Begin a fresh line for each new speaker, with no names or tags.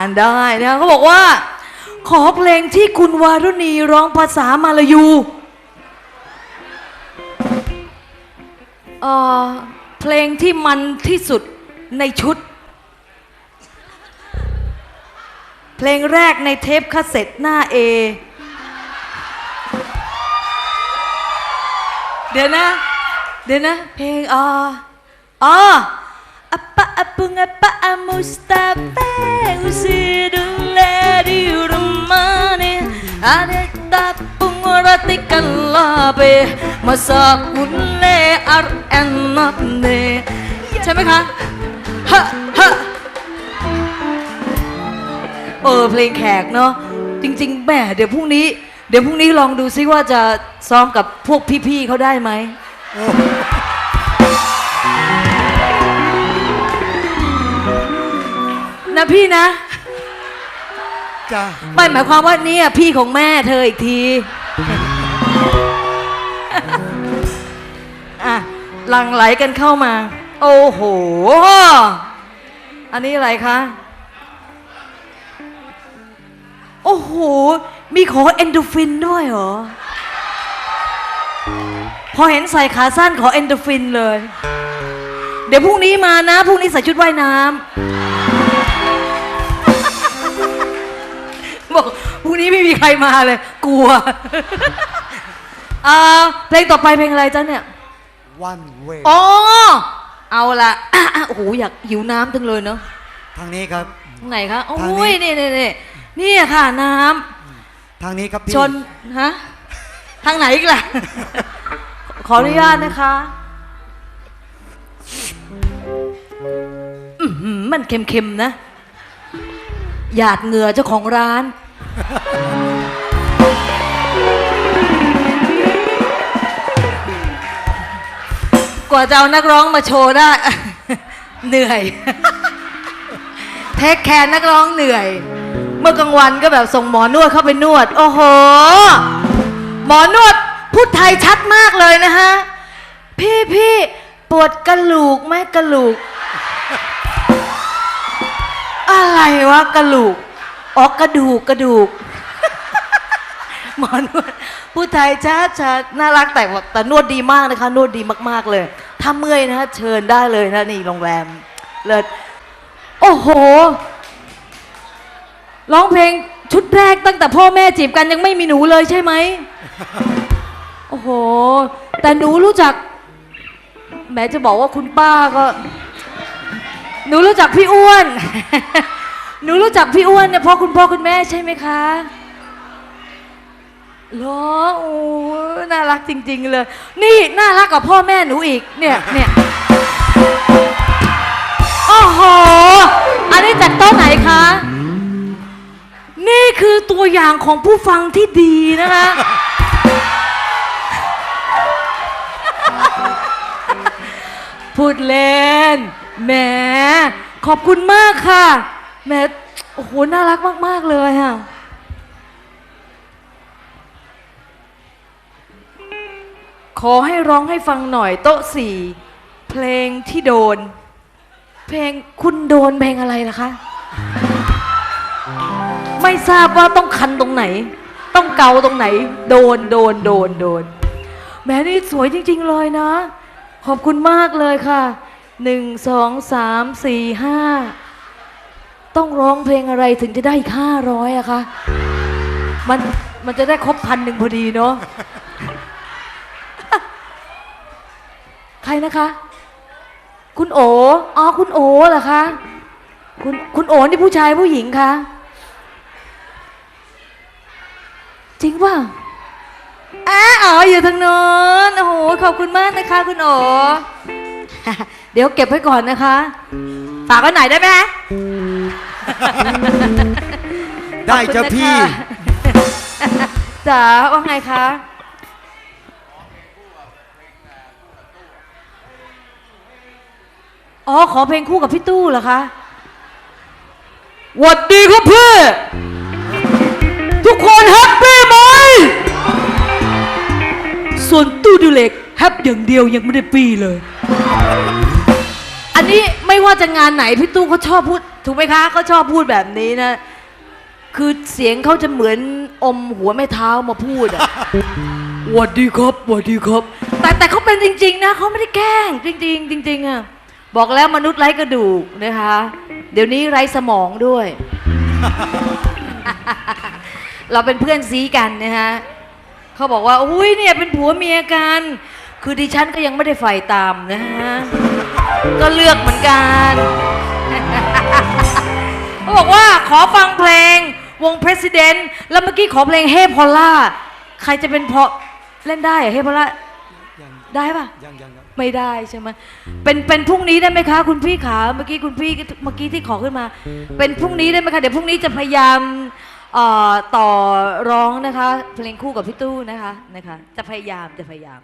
อ่านได้นะเขาบอกว่า ขอเพลงที่คุณวารุณีร้องภาษามาลายูเอ่อเพลงที่มันที่สุดในชุด เพลงแรกในเทปคาสเซ็ตหน้าเอเดี๋ยวนะ เดี๋ยวนะ เพลงอ่าอ๋อ Apa apa ngapa Mustafa usidule di rumah ni ada tapung roti kalabe masa kulle ar enak ne ใช่ไหมคะฮะฮะเออเพลงแขกเนาะจริง ๆแหม่เดี๋ยวพรุ่งนี้ เดี๋ยวพรุ่งนี้ลองดูซิว่าจะซ้อมกับพวกพี่ๆเขาได้ไหม นะพี่นะ
จ้า
ไม่หมายความว่าเนี่ยพี่ของแม่เธออีกที อะหลังไหลกันเข้ามา โอ้โห อันนี้อะไรคะ โอ้โห มีขอเอนโดฟินด้วยเหรอ พอเห็นใส่ขาสั้นขอเอนโดฟินเลย เดี๋ยวพรุ่งนี้มานะ พรุ่งนี้ใส่ชุดว่ายน้ำ รุ่งนี้ไม่มีใครมาเลย กลัวอ่าเพลงต่อไปเพลงอะไรจ๊ะเนี่ย
วันเว
อ๋อ เอาละอะอะโอ้โหอยากหิวน้ำจังเลยเนาะ
ทางนี้ครับ
ตรงไหนคะโอ้
ทางนี้
ยนี่นี่นี่นี่ค่ะน้
ทางนี้ครับพี่ำ
ชนฮะทางไหนอีกล่ะ ขออนุญาตนะคะอือหือมันเค็มๆนะ หยาดเหงื่อเจ้าของร้าน กว่าจะเอานักร้องมาโชว์ได้ เหนื่อย เทคแคร์นักร้องเหนื่อย เมื่อกลางวันก็แบบส่งหมอนวดเข้าไปนวด โอ้โห หมอนวดพูดไทยชัดมากเลยนะฮะ พี่พี่ปวดกระหลูกไหมกระหลูก อะไรวะกระหลูก อ๋อกระดูกกระดูก หมอนวดผู้ไทยช้าชาน่ารักแต่แต่นวดดีมากนะคะ นวดดีมากๆเลย ถ้าเมื่อยนะเชิญได้เลยนะนี่โรงแรม เลิศโอ้โหร้องเพลงชุดแรกตั้งแต่พ่อแม่จีบกันยังไม่มีหนูเลยใช่ไหม โอ้โห แต่หนูรู้จัก แม้จะบอกว่าคุณป้าก็ หนูรู้จักพี่อ้วน หนูรู้จักพี่อ้วนเนี่ยเพราะคุณพ่อคุณแม่ใช่ไหมคะเหรอโอ้น่ารักจริง ๆ เลย นี่น่ารักกับพ่อแม่หนูอีก เนี่ยเนี่ยโอ้โห อันนี้จากโต๊ะไหนคะ นี่คือตัวอย่างของผู้ฟังที่ดีนะคะ พูดเล่น แหม ขอบคุณมากค่ะ แมโอ้โหน่ารักมาก ๆ เลยค่ะ ขอให้ร้องให้ฟังหน่อยโต๊ะสี่เพลงที่โดน เพลงคุณโดนเพลงอะไรล่ะคะ ไม่ทราบว่าต้องคันตรงไหน ต้องเกาตรงไหน โดนโดนโดนโดน แม้นี่สวยจริง ๆ เลยนะ ขอบคุณมากเลยค่ะหนึ่งสองสามสี่ห้า ต้องร้องเพลงอะไรถึงจะได้ห้าร้อยอะคะ มันมันจะได้ครบพันหนึ่งพอดีเนาะ ใครนะคะ คุณโอ อ๋อ คุณโอเหรอคะ คุณคุณโอนี่ผู้ชายผู้หญิงคะ จริงป่ะอ้าอ๋ออยู่ทางโน้น โอ้โห ขอบคุณมากนะคะ คุณโอ เดี๋ยวเก็บไว้ก่อนนะคะ ฝากไว้ไหนได้ไหม
ได้จ้ะพี่
ขอบคุณนะคะจ๋าว่าไงคะ อ๋อ ขอเพลงคู่กับพี่ตู้เหรอคะหวัดดีครับพี่ทุกคนแฮปปี้ไหม ส่วนตู้ดูเหล็กแฮปอย่างเดียวยังไม่ได้ปีเลย อันนี้ไม่ว่าจะงานไหนพี่ตู้เขาชอบพูด ถูกไหมคะเขาชอบพูดแบบนี้นะ คือเสียงเขาจะเหมือนอมหัวแม่เท้ามาพูดอะหวัดดีครับหวัดดีครับ แต่แต่เขาเป็นจริง ๆ นะเขาไม่ได้แกล้ง จริง ๆ จริง ๆอะบอกแล้วมนุษย์ไร้กระดูกนะคะ เดี๋ยวนี้ไร้สมองด้วย เราเป็นเพื่อนซีกันนะฮะเขาบอกว่าอุ้ยเนี่ยเป็นผัวเมียกัน คือดิฉันก็ยังไม่ได้ใฝ่ตามนะฮะก็เลือกเหมือนกัน เขาบอกว่าขอฟังเพลงวง President แล้วเมื่อกี้ขอเพลงเฮพอล่าใครจะเป็นพอเล่นได้เหรอเฮพอล่าได้ปะ
ยังยังครับ
ไม่ได้ใช่ไหมเป็นเป็นพรุ่งนี้ได้ไหมคะ คุณพี่ขาเมื่อกี้คุณพี่เมื่อกี้ที่ขอขึ้นมา เป็นพรุ่งนี้ได้ไหมคะเดี๋ยวพรุ่งนี้จะพยายามเอ่อต่อร้องนะคะ เพลงคู่กับพี่ตู้นะคะนะคะ จะพยายามจะพยายาม